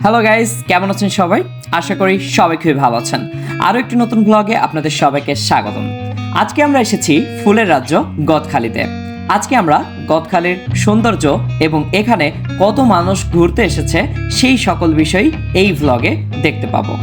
Hello guys কেমন আছেন সবাই? আশা করি সবাই খুবই ভালো আছেন। আরও একটি নতুন ব্লগে আপনাদের সবাইকে স্বাগতম। আজকে আমরা এসেছি ফুলের রাজ্য গদখালিতে। আজকে আমরা গদখালির সৌন্দর্য এবং এখানে কত মানুষ ঘুরতে এসেছে সেই সকল বিষয় এই ভ্লগে দেখতে পাবো।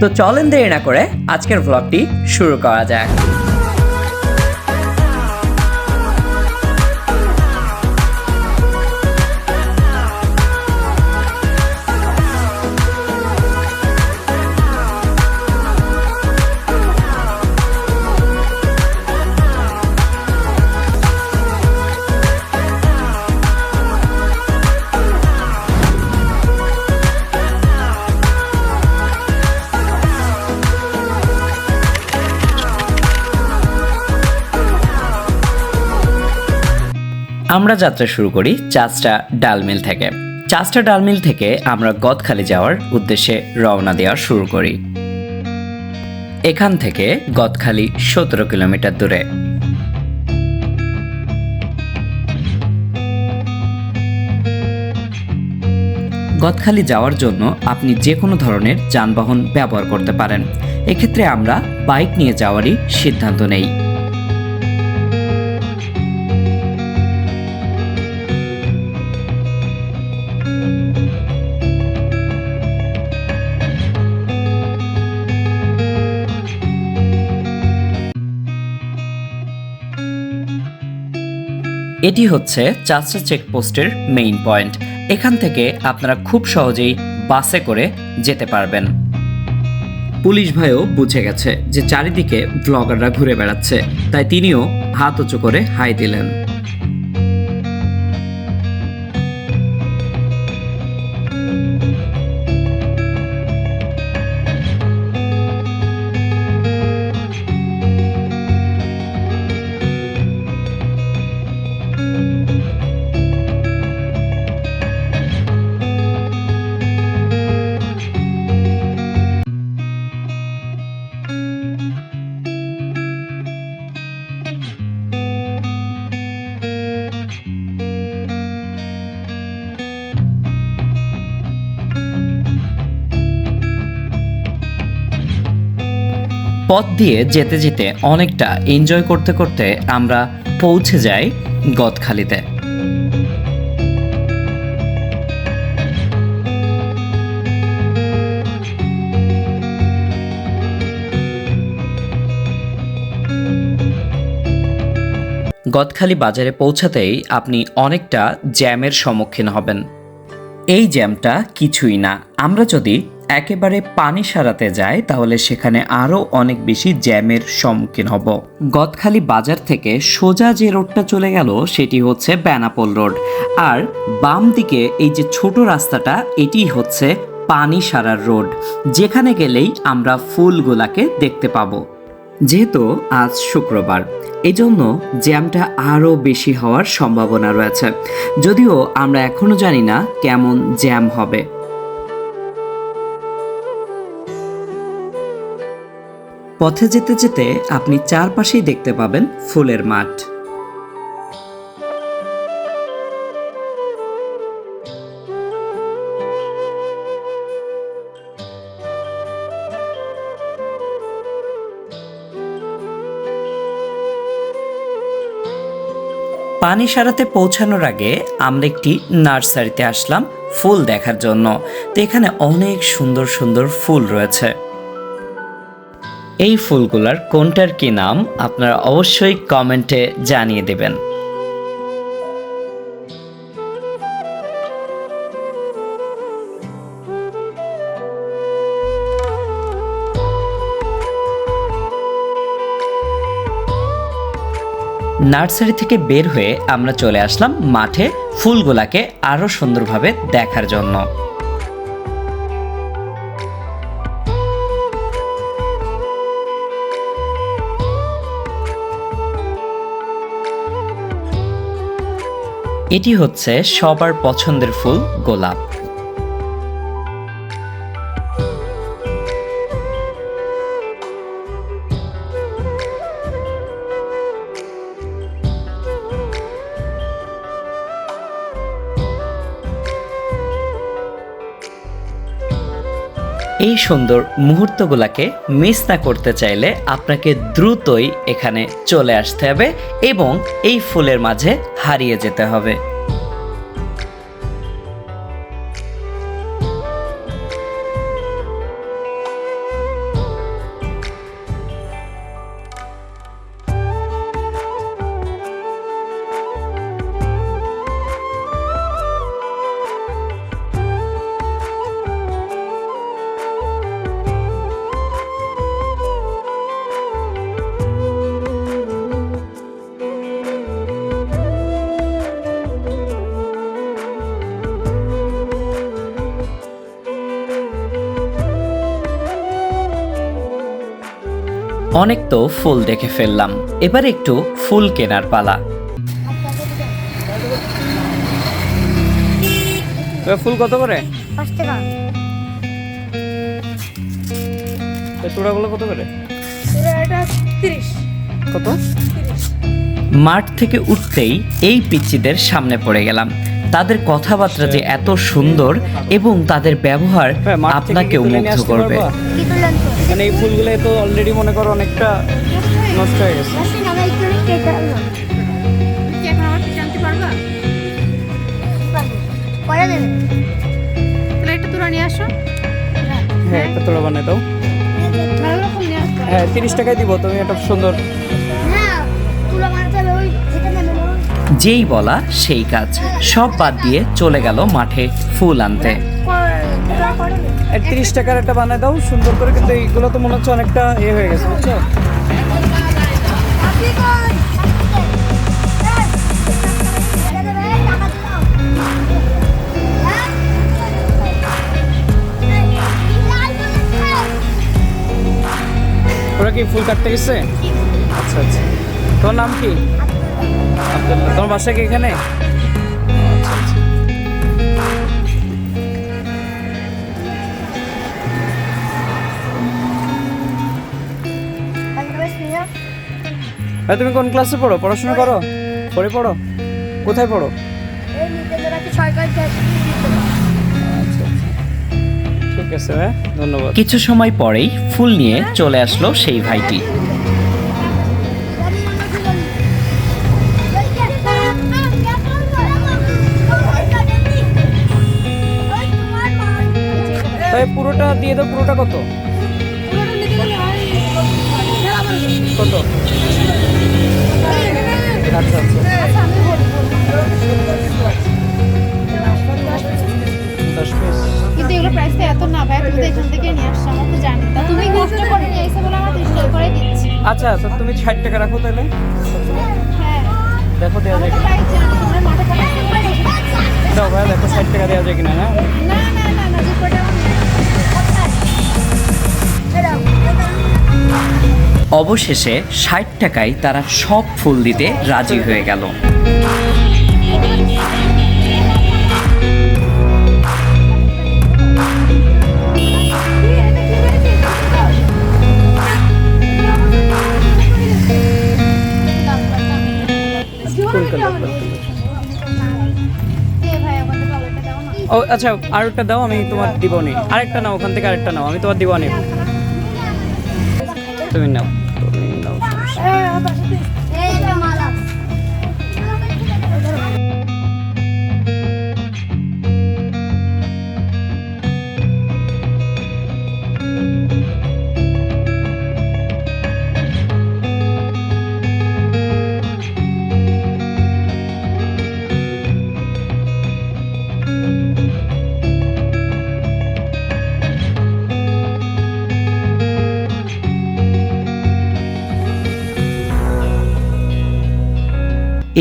তো চলেন দেরি না করে আজকের ভ্লগটি শুরু করা যাক। আমরা যাত্রা শুরু করি চাচটা ডালমিল থেকে। চাচটা ডালমিল থেকে আমরা গদখালি যাওয়ার উদ্দেশ্যে রওনা দেওয়া শুরু করি। এখান থেকে গদখালি সতেরো কিলোমিটার দূরে। গদখালি যাওয়ার জন্য আপনি যে কোনো ধরনের যানবাহন ব্যবহার করতে পারেন। এক্ষেত্রে আমরা বাইক নিয়ে যাওয়ারই সিদ্ধান্ত নেই। এটি হচ্ছে চাচা চেকপোস্টের মেইন পয়েন্ট এখান থেকে আপনারা খুব সহজেই বাসে করে যেতে পারবেন। পুলিশ ভাইও বুঝে গেছে যে চারিদিকে ব্লগাররা ঘুরে বেড়াচ্ছে, তাই তিনিও হাত উঁচু করে হাই দিলেন। পথ দিয়ে যেতে যেতে অনেকটা এনজয় করতে করতে আমরা পৌঁছে যাই গদখালিতে। গদখালি বাজারে পৌঁছাতেই আপনি অনেকটা জ্যামের সম্মুখীন হবেন। এই জ্যামটা কিছুই না। আমরা যদি একেবারে পানি সারাতে যাই, তাহলে সেখানে আরও অনেক বেশি জ্যামের সম্মুখীন হব। গদখালি বাজার থেকে সোজা যে রোডটা চলে গেল, সেটি হচ্ছে বেনাপোল রোড। আর বাম দিকে এই যে ছোট রাস্তাটা, এটি হচ্ছে পানি সারার রোড। যেখানে গেলেই আমরা ফুলগুলাকে দেখতে পাবো। যেহেতু আজ শুক্রবার এই জন্য জ্যামটা আরও বেশি হওয়ার সম্ভাবনা রয়েছে। যদিও আমরা এখনও জানি না কেমন জ্যাম হবে। পথে যেতে যেতে আপনি চারপাশেই দেখতে পাবেন ফুলের মাঠ। পানি সারাতে পৌঁছানোর আগে আমরা একটি নার্সারিতে আসলাম ফুল দেখার জন্য। তো এখানে অনেক সুন্দর সুন্দর ফুল রয়েছে। এই ফুলগুলার কোনটার কি নাম আপনারা অবশ্যই কমেন্টে জানিয়ে দেবেন। নার্সারি থেকে বের হয়ে আমরা চলে আসলাম মাঠে ফুলগুলাকে আরও সুন্দরভাবে দেখার জন্য। এটি হচ্ছে সবার পছন্দের ফুল গোলাপ। এই সুন্দর মুহূর্তগুলোকে মিস না করতে চাইলে আপনাকে দ্রুতই এখানে চলে আসতে হবে এবং এই ফুলের মাঝে হারিয়ে যেতে হবে। অনেক তো ফুল দেখে ফেললাম। এবার একটু ফুল কেনার পালা। ফুল কত করে? চূড়াগুলো কত করে? কত? মাঠ থেকে উঠতেই এই পিচ্চিদের সামনে পড়ে গেলাম। তাদের কথাবার্তা যে এত সুন্দর এবং তাদের ব্যবহার হ্যাঁ, আপনাকেও মুগ্ধ করবে। মানে এই ফুলগুলো তো অলরেডি মনে করো অনেকটা নষ্ট হয়ে গেছে। একটু তোরা হ্যাঁ একটা তোড়া বানাই দাও। হ্যাঁ তিরিশ টাকায় দিব তুমি একটা সুন্দর। যেই বলা সেই কাজ সব বাদ দিয়ে চলে গেল মাঠে ফুল আনতে। তিরিশ টাকার একটা বানাই দাও সুন্দর করে কিন্তু এইগুলো তো মনে হচ্ছে অনেকটা এ হয়ে গেছে বুঝছ। ওরা কি ফুল কাটতে গেছে? আচ্ছা আচ্ছা। তোমার নাম কি? তোমার বাসা কি এখানে? ভাই তুমি কোন ক্লাসে পড়ো? পড়াশোনা করো? পড়ে পড়ো? কোথায় পড়ো? আচ্ছা আচ্ছা। ঠিক আছে ভাই ধন্যবাদ। কিছু সময় পরেই ফুল নিয়ে চলে আসলো সেই ভাইটি। পুরোটা দিয়ে দাও পুরোটা কত? কত? আচ্ছা আচ্ছা কিন্তু এগুলো প্রাইসটা এত না ভাই তুমি তো এখান থেকে নিয়ে আসছো আমার তো জানি। তা তুমি কষ্ট করে নিয়ে এসে বলে আমার তিরিশ টাকা করে দিচ্ছি। আচ্ছা তো তুমি ষাট টাকা রাখো তাহলে? হ্যাঁ। দেখো দেওয়া যায় কিনা প্রাইস দাও ভাই দেখো ষাট টাকা দেওয়া যায় কিনা না? না না অবশেষে ষাট টাকায় তারা সব ফুল দিতে রাজি হয়ে গেল। ও আচ্ছা আরেকটা দাও, আমি তোমার দিব নি আরেকটা নাও, ওখান থেকে আরেকটা নাও, আমি তোমার দিব নি তুমি নাও। 爸爸是谁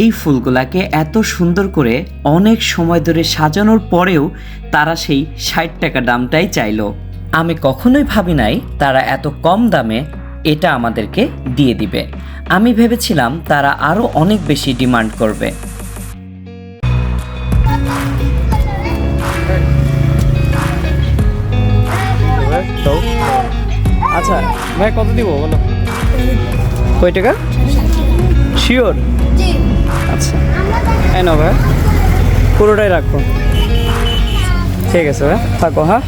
এই ফুলগুলাকে এত সুন্দর করে অনেক সময় ধরে সাজানোর পরেও তারা সেই ষাট টাকা দামটাই চাইলো। আমি কখনোই ভাবি নাই তারা এত কম দামে এটা আমাদেরকে দিয়ে দিবে। আমি ভেবেছিলাম তারা আরও অনেক বেশি ডিমান্ড করবে। আচ্ছা ভাই কত দিব বলো? কয় টাকা? শিওর আচ্ছা। এই ভাই, পুরোটাই রাখো। ঠিক আছে ভাই, থাকো হ্যাঁ?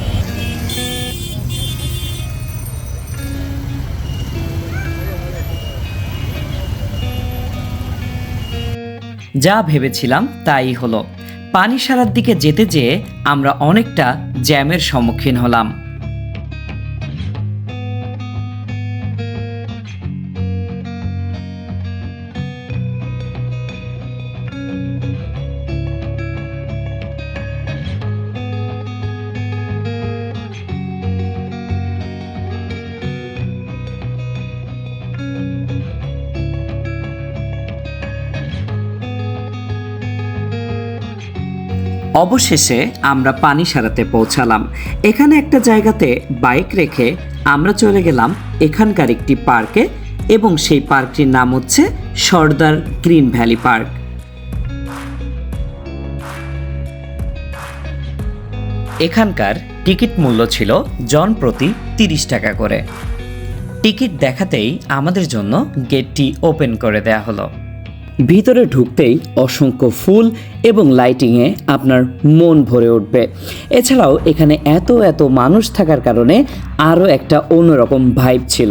যা ভেবেছিলাম তাই হলো। পানি সারার দিকে যেতে যেয়ে আমরা অনেকটা জ্যামের সম্মুখীন হলাম। অবশেষে আমরা পানি সারাতে পৌঁছালাম। এখানে একটা জায়গাতে বাইক রেখে আমরা চলে গেলাম এখানকার একটি পার্কে এবং সেই পার্কটির নাম হচ্ছে সর্দার গ্রিন ভ্যালি পার্ক। এখানকার টিকিট মূল্য ছিল জন প্রতি তিরিশ টাকা করে। টিকিট দেখাতেই আমাদের জন্য গেটটি ওপেন করে দেয়া হলো। ভিতরে ঢুকতেই অসংখ্য ফুল এবং লাইটিংয়ে আপনার মন ভরে উঠবে। এছাড়াও এখানে এত এত মানুষ থাকার কারণে আরও একটা অন্যরকম ভাইব ছিল।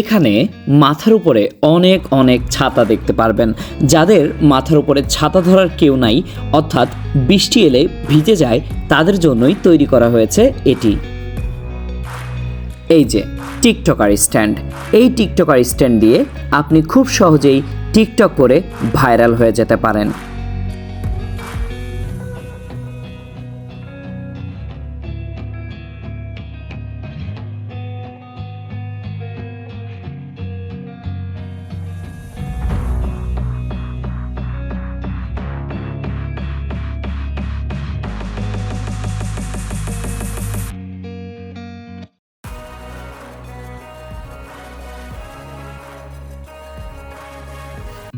এখানে মাথার উপরে অনেক অনেক ছাতা দেখতে পারবেন। যাদের মাথার উপরে ছাতা ধরার কেউ নাই, অর্থাৎ বৃষ্টি এলে ভিজে যায়, তাদের জন্যই তৈরি করা হয়েছে এটি। এই যে টিকটকার স্ট্যান্ড। এই টিকটকার স্ট্যান্ড দিয়ে আপনি খুব সহজেই টিকটক করে ভাইরাল হয়ে যেতে পারেন।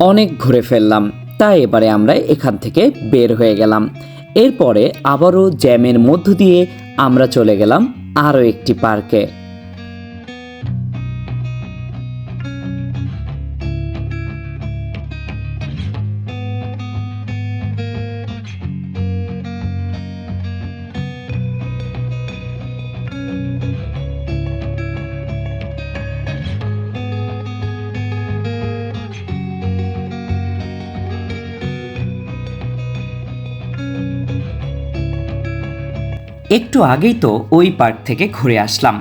অনেক ঘুরে ফেললাম, তাই এবারে আমরা এখান থেকে বের হয়ে গেলাম। এরপরে আবারও জ্যামের মধ্য দিয়ে আমরা চলে গেলাম আরও একটি পার্কে। একটু আগেই তো ওই পার্ক থেকে ঘুরে আসলাম।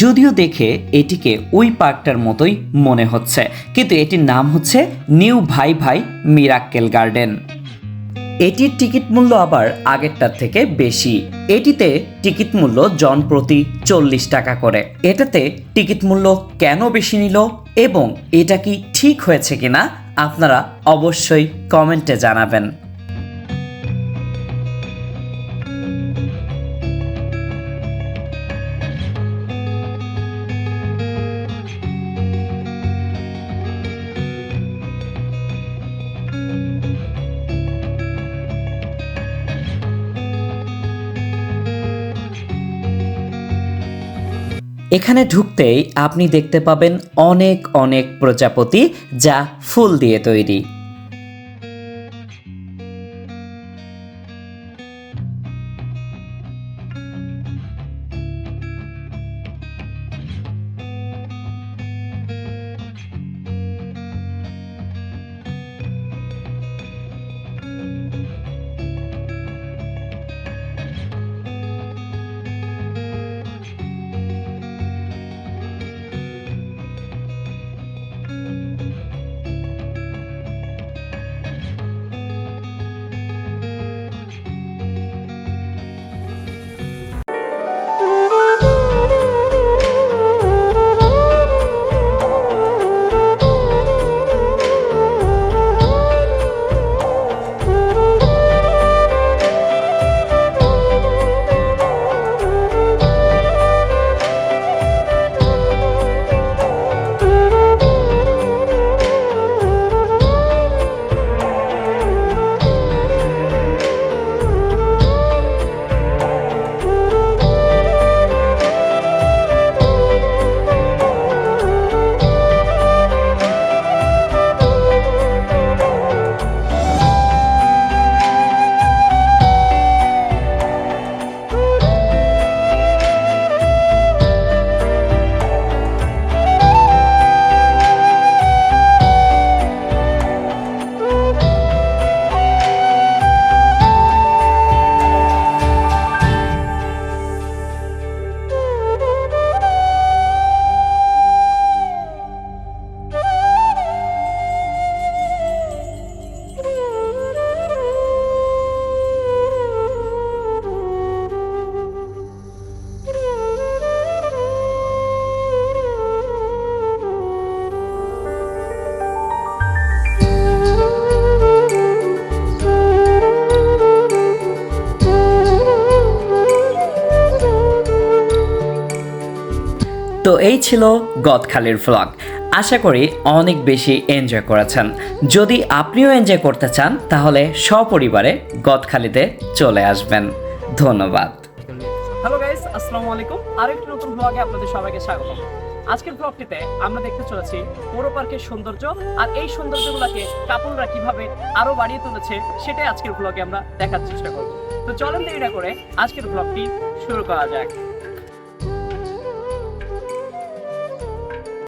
যদিও দেখে এটিকে ওই পার্কটার মতোই মনে হচ্ছে, কিন্তু এটির নাম হচ্ছে নিউ ভাই ভাই মিরাক্কেল গার্ডেন। এটির টিকিট মূল্য আবার আগেরটার থেকে বেশি। এটিতে টিকিট মূল্য জন প্রতি চল্লিশ টাকা করে। এটাতে টিকিট মূল্য কেন বেশি নিল এবং এটা কি ঠিক হয়েছে কিনা আপনারা অবশ্যই কমেন্টে জানাবেন। এখানে ঢুকতেই আপনি দেখতে পাবেন অনেক অনেক প্রজাপতি যা ফুল দিয়ে তৈরি। তো এই ছিল গদখালির ভ্লগ আশা করি অনেক বেশি এনজয় করেছেন। যদি আপনিও এনজয় করতে চান, তাহলে সপরিবারে গদখালিতে চলে আসবেন। ধন্যবাদ। হ্যালো গাইস আসসালামু আলাইকুম। আরেকটি নতুন ব্লগে আপনাদের সবাইকে স্বাগত আজকের ব্লগটিতে আমরা দেখতে চলেছি পৌর পার্কের সৌন্দর্য আর এই সৌন্দর্যগুলোকে কাপড়রা কীভাবে আরও বাড়িয়ে তুলেছে, সেটাই আজকের ব্লগে আমরা দেখার চেষ্টা করব। তো চলেন দেরি না করে আজকের ব্লগটি শুরু করা যাক।